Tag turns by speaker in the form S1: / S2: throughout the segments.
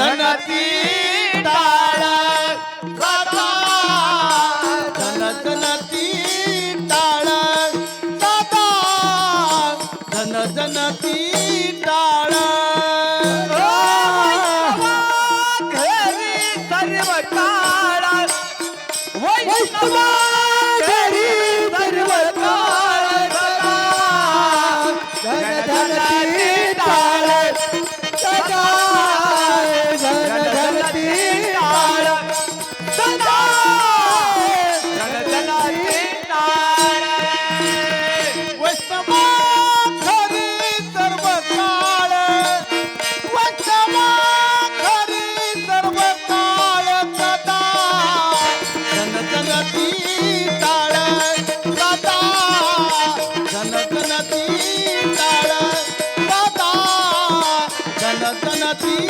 S1: गणती टाळा. ti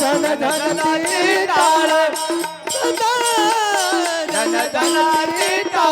S1: धन
S2: धनाची टाळ धन धनाची टाळ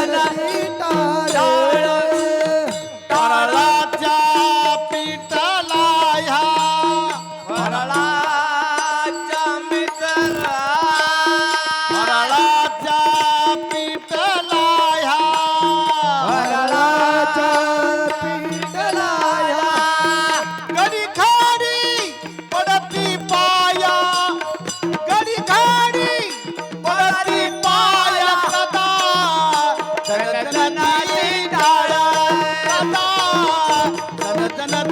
S2: la la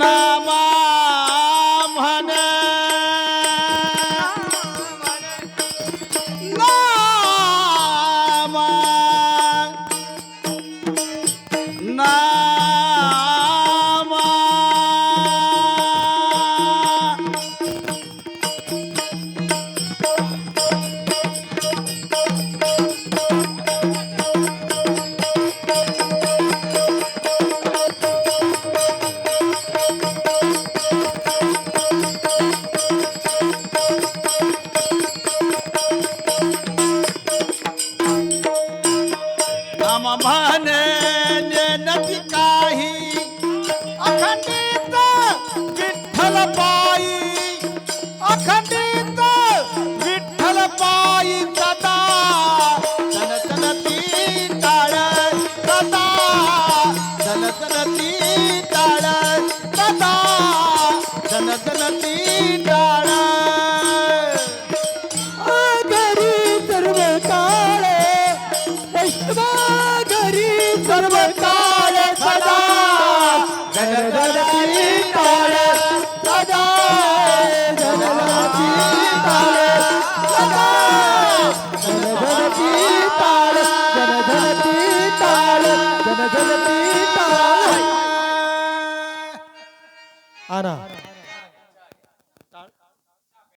S1: नाम म्हणे नदी काही। अखंडित विठ्ठल पायी। अखंडित विठ्ठल पायी